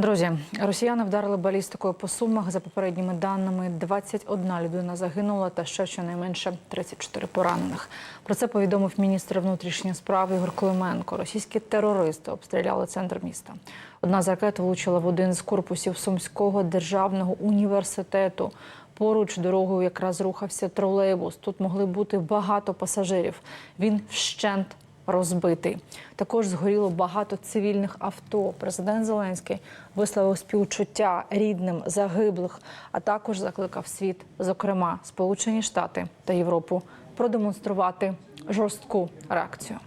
Друзі, росіяни вдарили балістикою по сумах. За попередніми даними, 21 людина загинула та ще щонайменше 34 поранених. Про це повідомив міністр внутрішніх справ Ігор Клименко. Російські терористи обстріляли центр міста. Одна з ракет влучила в один з корпусів Сумського державного університету. Поруч дорогою якраз рухався тролейбус. Тут могли бути багато пасажирів. Він вщент розбитий. Також згоріло багато цивільних авто. Президент Зеленський висловив співчуття рідним загиблих, а також закликав світ, зокрема Сполучені Штати та Європу, продемонструвати жорстку реакцію.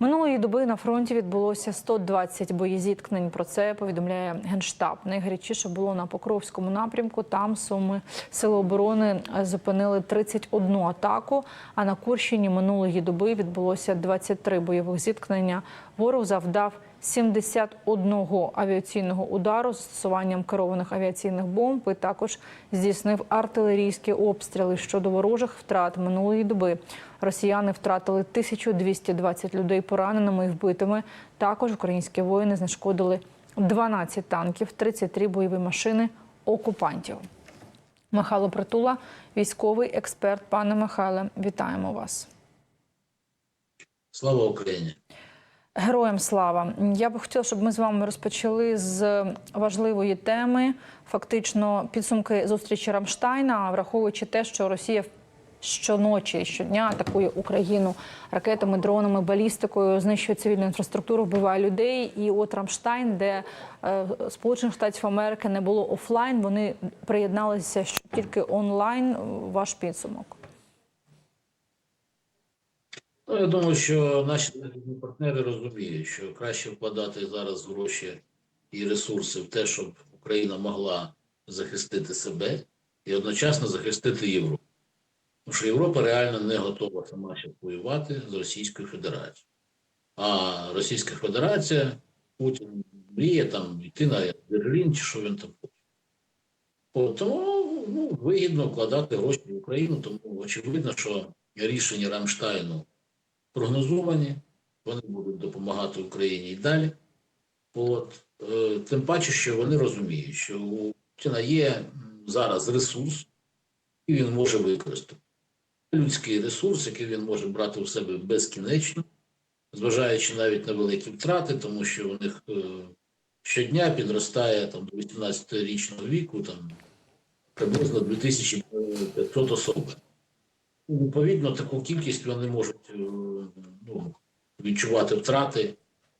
Минулої доби на фронті відбулося 120 боєзіткнень. Про це повідомляє генштаб. Найгарячіше було на Покровському напрямку. Там суми сили оборони зупинили 31 атаку. А на Курщині минулої доби відбулося 23 бойових зіткнення. Ворог завдав 71 авіаційного удару з застосуванням керованих авіаційних бомб. І також здійснив артилерійські обстріли щодо ворожих втрат минулої доби. Росіяни втратили 1220 людей пораненими і вбитими. Також українські воїни знешкодили 12 танків, 33 бойові машини окупантів. Михайло Притула, військовий експерт. Пане Михайле, вітаємо вас. Слава Україні! Героям слава! Я би хотіла, щоб ми з вами розпочали з важливої теми. Фактично, підсумки зустрічі Рамштайна, враховуючи те, що Росія щоночі, щодня атакує Україну ракетами, дронами, балістикою, знищує цивільну інфраструктуру, вбиває людей. І от Рамштайн, де е, Сполучених Штатів Америки не було офлайн, вони приєдналися тільки онлайн. Ваш підсумок. Ну, я думаю, що наші партнери розуміють, що краще вкладати зараз гроші і ресурси в те, щоб Україна могла захистити себе і одночасно захистити Європу. Тому що Європа реально не готова сама ще воювати з Російською Федерацією. А Російська Федерація, Путін мріє там йти на Берлін, чи що він там хоче. От, Тому ну, вигідно вкладати гроші в Україну, тому очевидно, що рішення Рамштайну прогнозовані, вони будуть допомагати Україні і далі. От, е, тим паче, що вони розуміють, що у Путіна є зараз ресурс, який він може використати. Людський ресурс, який він може брати в себе безкінечно, зважаючи навіть на великі втрати, тому що у них е, щодня підростає там, до 18-річного віку там, приблизно 2500 особин. Відповідно, таку кількість вони можуть е, ну, відчувати втрати,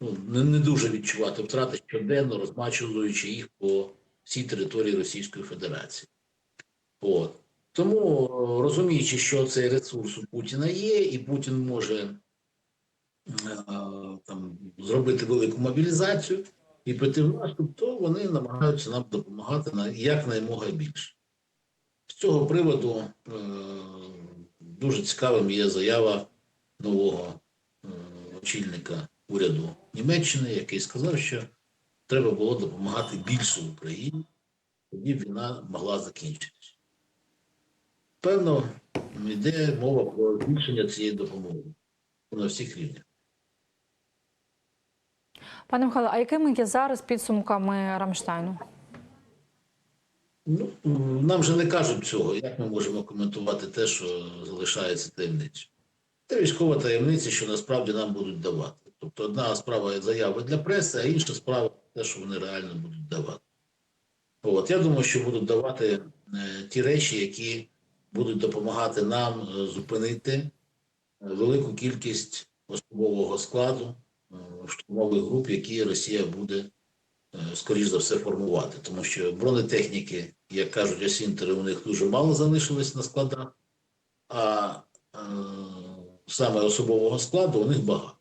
ну, не, не дуже відчувати втрати щоденно, розмачуючи їх по всій території Російської Федерації. От. Тому, розуміючи, що цей ресурс у Путіна є, і Путін може е, там, зробити велику мобілізацію і піти в наступ, то вони намагаються нам допомагати на якнаймога більше. З цього приводу е, дуже цікавим є заява нового очільника уряду Німеччини, який сказав, що треба було допомагати більше Україні, тоді війна могла закінчитися. Певно, йде мова про збільшення цієї допомоги на всіх рівнях. Пане Михайло, а якими є зараз підсумками Рамштайну? Ну, нам же не кажуть цього. Як ми можемо коментувати те, що залишається таємницею? Це військова таємниця, що насправді нам будуть давати. Тобто, одна справа заяви для преси, а інша справа те, що вони реально будуть давати. От я думаю, що будуть давати е, ті речі, які будуть допомагати нам е, зупинити е, велику кількість особового складу штурмових груп, які Росія буде скоріш за все формувати, тому що бронетехніки, як кажуть осінтери, у них дуже мало залишилось на складах, а саме особового складу у них багато.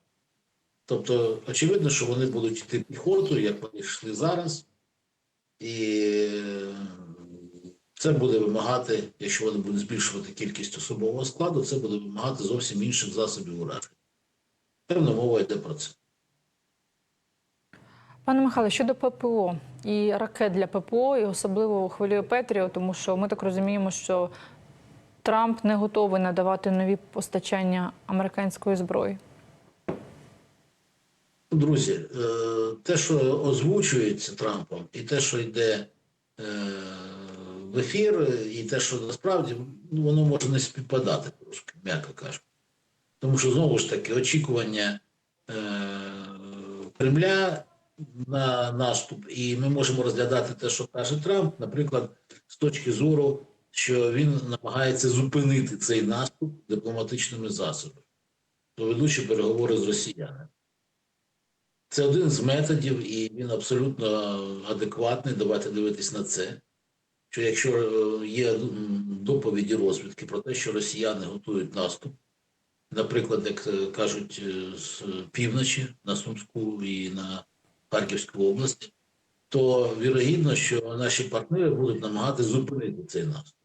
Тобто, очевидно, що вони будуть йти піхотою, як вони йшли зараз, і е, це буде вимагати, якщо вони будуть збільшувати кількість особового складу, це буде вимагати зовсім інших засобів ураження. Певна мова йде про це. Пане Михайло, щодо ППО і ракет для ППО, і особливо хвилює Петріо, тому що ми так розуміємо, що Трамп не готовий надавати нові постачання американської зброї. Друзі, е, те, що озвучується Трампом, і те, що йде е, в ефір, і те, що насправді ну, воно може не співпадати трошки, м'яко кажучи. Тому що знову ж таки очікування е, Кремля на наступ, і ми можемо розглядати те, що каже Трамп, наприклад, з точки зору, що він намагається зупинити цей наступ дипломатичними засобами, ведучи переговори з росіянами. Це один з методів, і він абсолютно адекватний. Давайте дивитись на це. Що якщо е, є доповіді розвідки про те, що росіяни готують наступ, наприклад, як е, кажуть, е, з півночі на Сумську і на Харківську область, то вірогідно, що наші партнери будуть намагатися зупинити цей наступ.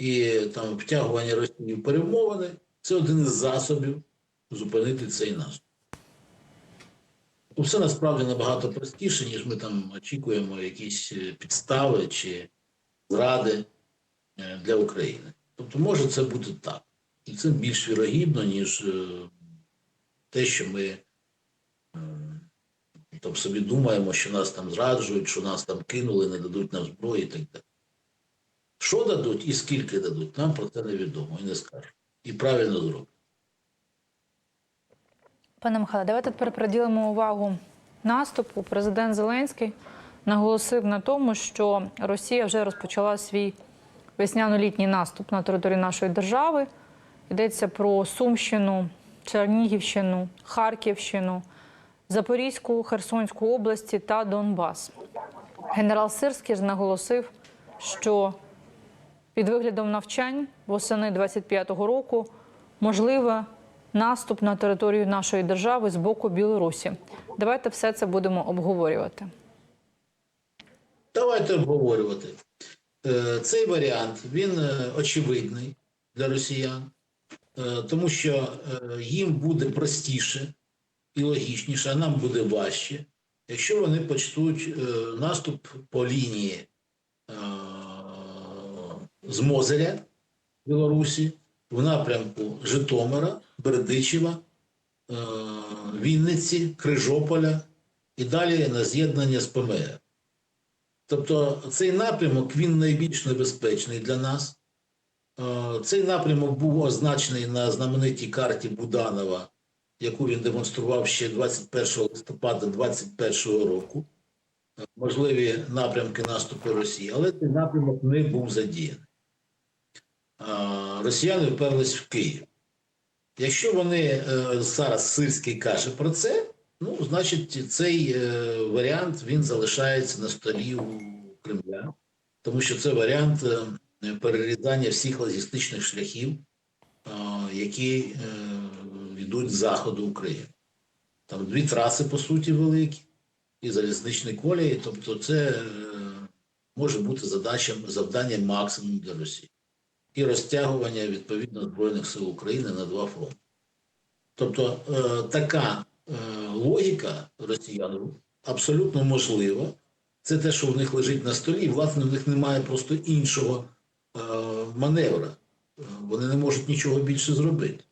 І там втягування Росії в перемовини це один із засобів зупинити цей наступ. Ну, Все насправді набагато простіше, ніж ми там очікуємо якісь е, підстави чи зради е, для України. Тобто може це бути так. І це більш вірогідно, ніж е, те, що ми там собі думаємо, що нас там зраджують, що нас там кинули, не дадуть нам зброї і так далі. Що дадуть і скільки дадуть, нам про це невідомо і не скажуть. І правильно зроблять. Пане Михайле, давайте тепер приділимо увагу наступу. Президент Зеленський наголосив на тому, що Росія вже розпочала свій весняно-літній наступ на територію нашої держави. Йдеться про Сумщину, Чернігівщину, Харківщину, Запорізьку, Херсонську області та Донбас. Генерал Сирський наголосив, що під виглядом навчань восени 25-го року можливе наступ на територію нашої держави з боку Білорусі. Давайте все це будемо обговорювати. Давайте обговорювати. Е, Цей варіант він е, очевидний для росіян, е, тому що їм буде простіше і логічніше, а нам буде важче, якщо вони почнуть наступ по лінії з Мозеля Білорусі в напрямку Житомира, Бердичева, е, Вінниці, Крижополя і далі на з'єднання з ПМР. Тобто цей напрямок він найбільш небезпечний для нас. Е, Цей напрямок був означений на знаменитій карті Буданова, яку він демонстрував ще 21 листопада 2021 року. Е, Можливі напрямки наступу Росії, але цей напрямок не був задіяний. Росіяни вперлись в Київ. Якщо вони е, зараз Сирський каже про це, Ну, значить, цей е, варіант він залишається на столі у Кремля, тому що це варіант е, перерізання всіх логістичних шляхів, які йдуть з заходу України. Там дві траси, по суті, великі, і залізничні колії. Тобто, це може бути задачем, завданням максимум для Росії. І розтягування відповідно Збройних сил України на два фронти. Тобто, е, така е, логіка росіян абсолютно можлива. Це те, що в них лежить на столі, і, власне, в них немає просто іншого е, маневра. Е, Вони не можуть нічого більше зробити.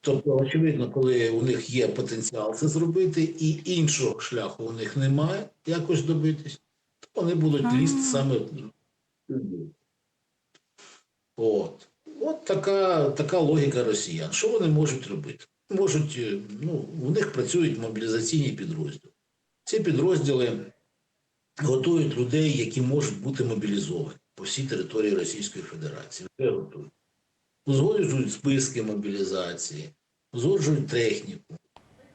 Тобто, очевидно, коли у них є потенціал це зробити, і іншого шляху у них немає якось добитись, то вони будуть лізти саме. От. От така, така логіка росіян. Що вони можуть робити? Можуть, е, ну, у них працюють мобілізаційні підрозділи. Ці підрозділи готують людей, які можуть бути мобілізовані по всій території Російської Федерації. Вже готують. Узгоджують списки мобілізації, узгоджують техніку.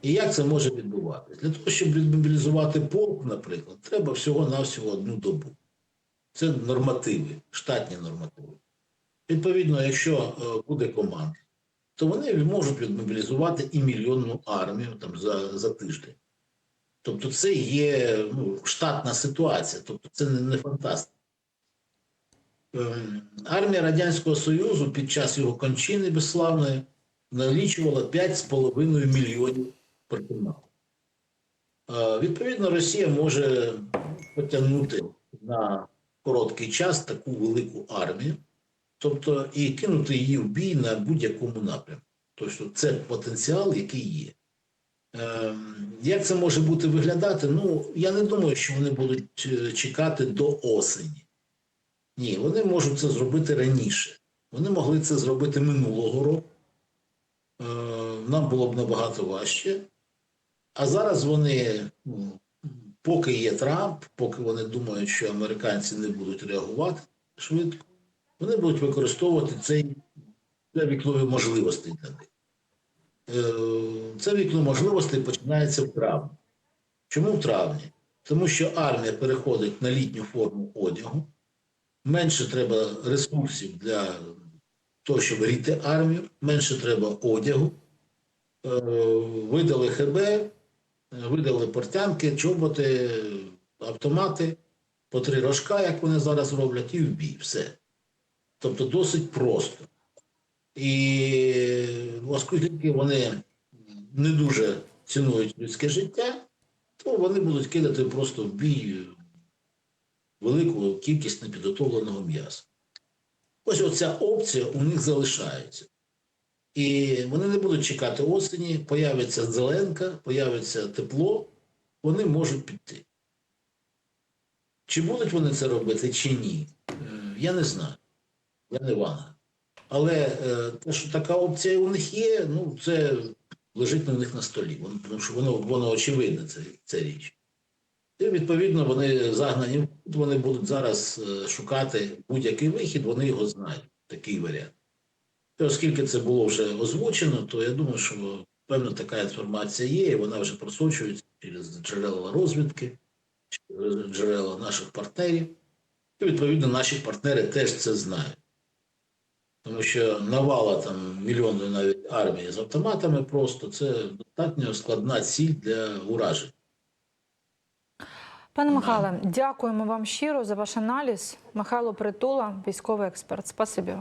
І як це може відбуватися? Для того, щоб відмобілізувати полк, наприклад, треба всього-навсього одну добу. Це нормативи, штатні нормативи. Відповідно, якщо е, буде команда, то вони можуть відмобілізувати і мільйонну армію там, за, за тиждень. Тобто, це є ну, штатна ситуація, тобто це не, не фантастика. Ем, Армія Радянського Союзу під час його кончини безславної налічувала 5,5 мільйонів персоналу. Е, Відповідно, Росія може потягнути на короткий час таку велику армію, тобто і кинути її в бій на будь-якому напрямку. Тобто це потенціал, який є. Ем, Як це може бути виглядати? Ну, я не думаю, що вони будуть е, чекати до осені. Ні, вони можуть це зробити раніше. Вони могли це зробити минулого року. Е, Нам було б набагато важче. А зараз вони, ну, поки є Трамп, поки вони думають, що американці не будуть реагувати швидко, вони будуть використовувати цей це вікно можливостей для них. Е, Це вікно можливостей починається в травні. Чому в травні? Тому що армія переходить на літню форму одягу, менше треба ресурсів для того, щоб гріти армію, менше треба одягу. Е, Видали ХБ, видали портянки, чоботи, автомати, по три рожка, як вони зараз роблять, і в бій. Все. Тобто досить просто. І оскільки вони не дуже цінують людське життя, то вони будуть кидати просто в бій велику кількість непідготовленого м'яса. Ось оця опція у них залишається. І вони не будуть чекати осені, появиться зеленка, появиться тепло, вони можуть піти. Чи будуть вони це робити, чи ні, е, я не знаю. Я не Ванга. Але е, те, що така опція у них є, ну це лежить на них на столі. Воно, тому що воно, воно очевидне, це, це річ. І відповідно вони загнані, вони будуть зараз е, шукати будь-який вихід, вони його знають, такий варіант. І оскільки це було вже озвучено, то я думаю, що певна така інформація є, і вона вже просочується через джерела розвідки, через джерела наших партнерів. І відповідно наші партнери теж це знають. Тому що навала там мільйонної навіть армії з автоматами просто це достатньо складна ціль для уражень. Пане Михайле, дякуємо вам щиро за ваш аналіз. Михайло Притула, військовий експерт. Спасибі.